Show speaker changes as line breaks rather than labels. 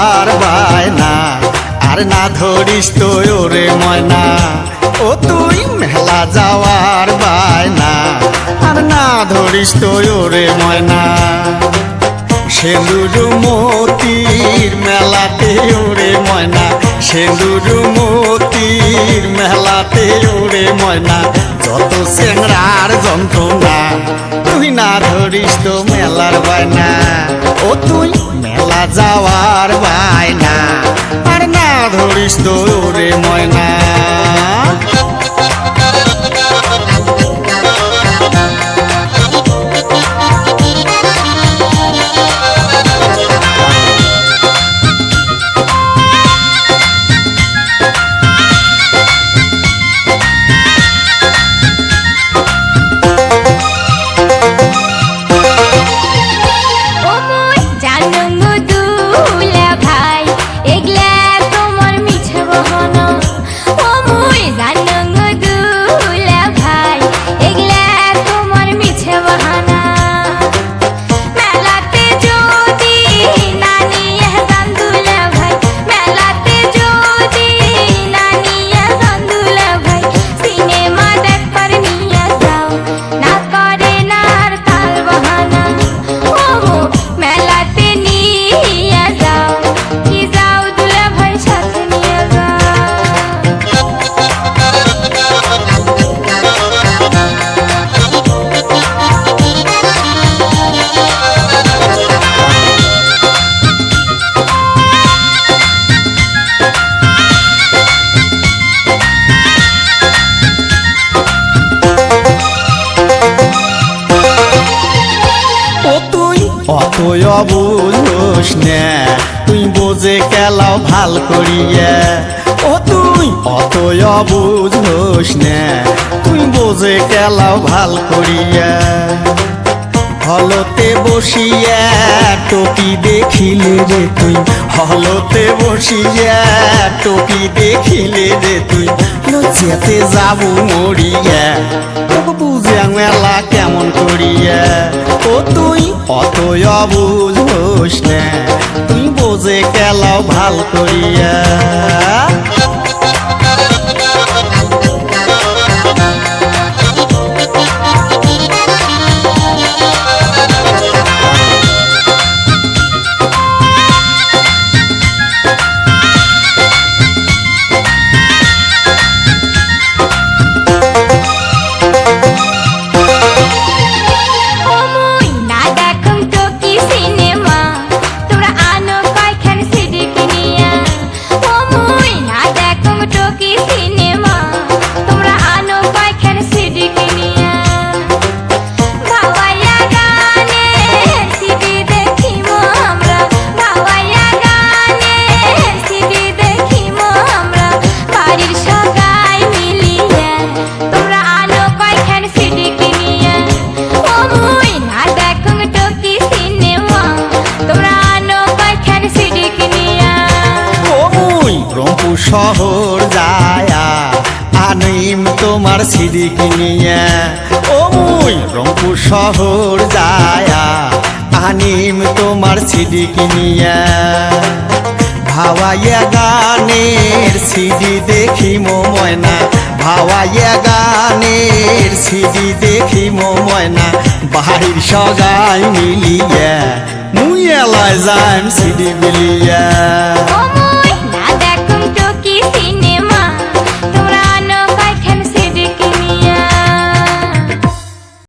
যাওয়ার বায়না। আর না ধরিস তো ওরে ময়না। ও তুই মেলা যাওয়ার বায়না। আর না ধরিস তো ওরে ময়না। সেন্দুর মতির মেলাতে ওরে ময়না। সেন্দুর মতির মেলাতে ওরে ময়না। যত সেংরার যন্ত্রণা, তুই না ধরিস তো মেলার বায়না। ও তুই যাওয়ার বায়না। আর না ধরিস তোরে ময়না। অতই অবুঝোস না। তুই বোঝে কেলাও ভালো করিয়া। ও তুই অতই অবুঝোস না। তুই বোঝে কেলাও ভালো করিয়া। হলতে বসিয়া টপি দেখিলে রে তুই। হলতে বসিয়া টপি দেখিলে রে তুই। লজ্জাতে যাব মরিয়া। তোকে বুঝে মেলা কেমন করিয়া। অতই অবুঝ হোস না তুই বোঝে কেলাও ভালো করিয়া। শহর যায়া আনিম তোমার সিডি কিনিয়া। ওই রংপুর শহর যায়া আনিম তোমার সিডি কিনিয়া। ভাওয়াইয়া গানের সিডি দেখি মো ময়না, ভাওয়াইয়া গানের সিডি দেখি মো ময়না বাড়ির সগাই মিলিয়া, মুই এলায় যাইম সিডি মিলিয়া।